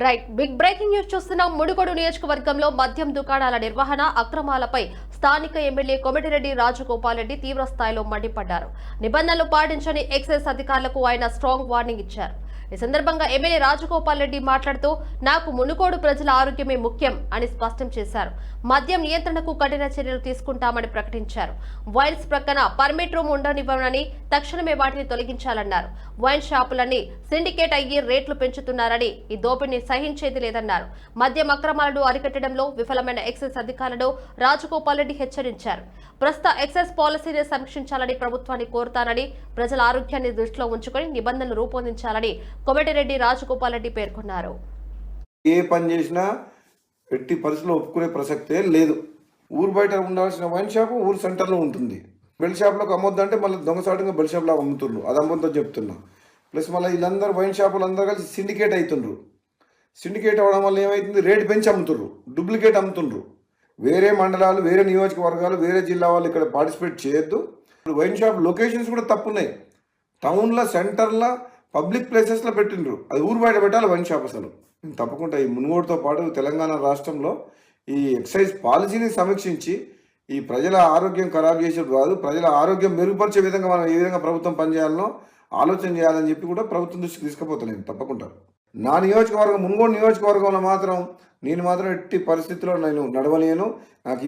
Right big breaking news చూస్తున్నాం. ముడిగొడు నియోజకవర్గంలో మద్యం దుకాణాల నిర్వహణ అక్రమాలపై స్థానిక ఎమ్మెల్యే కోమటిరెడ్డి రాజగోపాల్ రెడ్డి తీవ్ర స్థాయిలో మండిపడ్డారు. నిబంధనలు పాటించని ఎక్సైజ్ అధికారులకు ఆయన స్ట్రాంగ్ వార్నింగ్ ఇచ్చారు. ఈ సందర్భంగా ఎమ్మెల్యే రాజగోపాల్ రెడ్డి మాట్లాడుతూ నాకు మునుకోడు ప్రజల ఆరోగ్యమే ముఖ్యం అని స్పష్టం చేశారు. మద్యం నియంత్రణకు కఠిన చర్యలు తీసుకుంటామని ప్రకటించారు. వైన్స్ ప్రక్కన పర్మిట్ రూమ్ ఉండనివ్వనని తక్షణమే వాటిని తొలగించాలన్నారు. వైన్ షాపులన్నీ సిండికేట్ అయ్యి రేట్లు పెంచుతున్నారని ఈ దోపిడీని సహించేది లేదన్నారు. మద్యం అక్రమాలను అరికట్టడంలో విఫలమైన ఎక్సైజ్ అధికారులను రాజగోపాల్ రెడ్డి హెచ్చరించారు. ప్రస్తుత ఎక్సైజ్ పాలసీని సమీక్షించాలని ప్రభుత్వాన్ని కోరుతానని ప్రజల ఆరోగ్యాన్ని దృష్టిలో ఉంచుకొని నిబంధనలు రూపొందించాలని కోమటిరెడ్డి రాజగోపాల్ రెడ్డి పేర్కొన్నారు. ఏ పని చేసినా ఎట్టి పరిస్థితుల్లో ఒప్పుకునే ప్రసక్తే లేదు. ఊరు బయట ఉండాల్సిన వైన్ షాపు ఊరు సెంటర్లో ఉంటుంది. బెల్ షాప్లోకి అమ్మొద్దంటే మళ్ళీ దొంగసాటుగా బెల్ షాప్లో అమ్ముతుండ్రు. అది అమ్మొద్దో చెప్తున్నా. ప్లస్ మళ్ళీ వీళ్ళందరూ వైన్ షాపులు అందరూ కలిసి సిండికేట్ అవుతుండ్రు సిండికేట్ అవ్వడం వల్ల ఏమవుతుంది రేటు పెంచి అమ్ముతుండ్రు. డూప్లికేట్ అమ్ముతుండ్రు. వేరే మండలాలు వేరే నియోజకవర్గాలు వేరే జిల్లా వాళ్ళు ఇక్కడ పార్టిసిపేట్ చేయొద్దు. వైన్ షాప్ లొకేషన్స్ కూడా తప్పున్నాయి. టౌన్లో సెంటర్లో పబ్లిక్ ప్లేసెస్లో పెట్టిండ్రు. అది ఊరు బయట పెట్టాలి వైన్ షాప్ అసలు. తప్పకుండా ఈ మునుగోడుతో పాటు తెలంగాణ రాష్ట్రంలో ఈ ఎక్సైజ్ పాలసీని సమీక్షించి ఈ ప్రజల ఆరోగ్యం ఖరాబ్ చేసేది కాదు ప్రజల ఆరోగ్యం మెరుగుపరిచే విధంగా మనం ఏ విధంగా ప్రభుత్వం పనిచేయాలనో ఆలోచన చేయాలని చెప్పి కూడా ప్రభుత్వం దృష్టికి తీసుకుపోతలేను నేను తప్పకుండా. నా నియోజకవర్గం మునుగోడు నియోజకవర్గంలో మాత్రం నేను మాత్రం ఎట్టి పరిస్థితిలో నేను నడవలేను. నాకు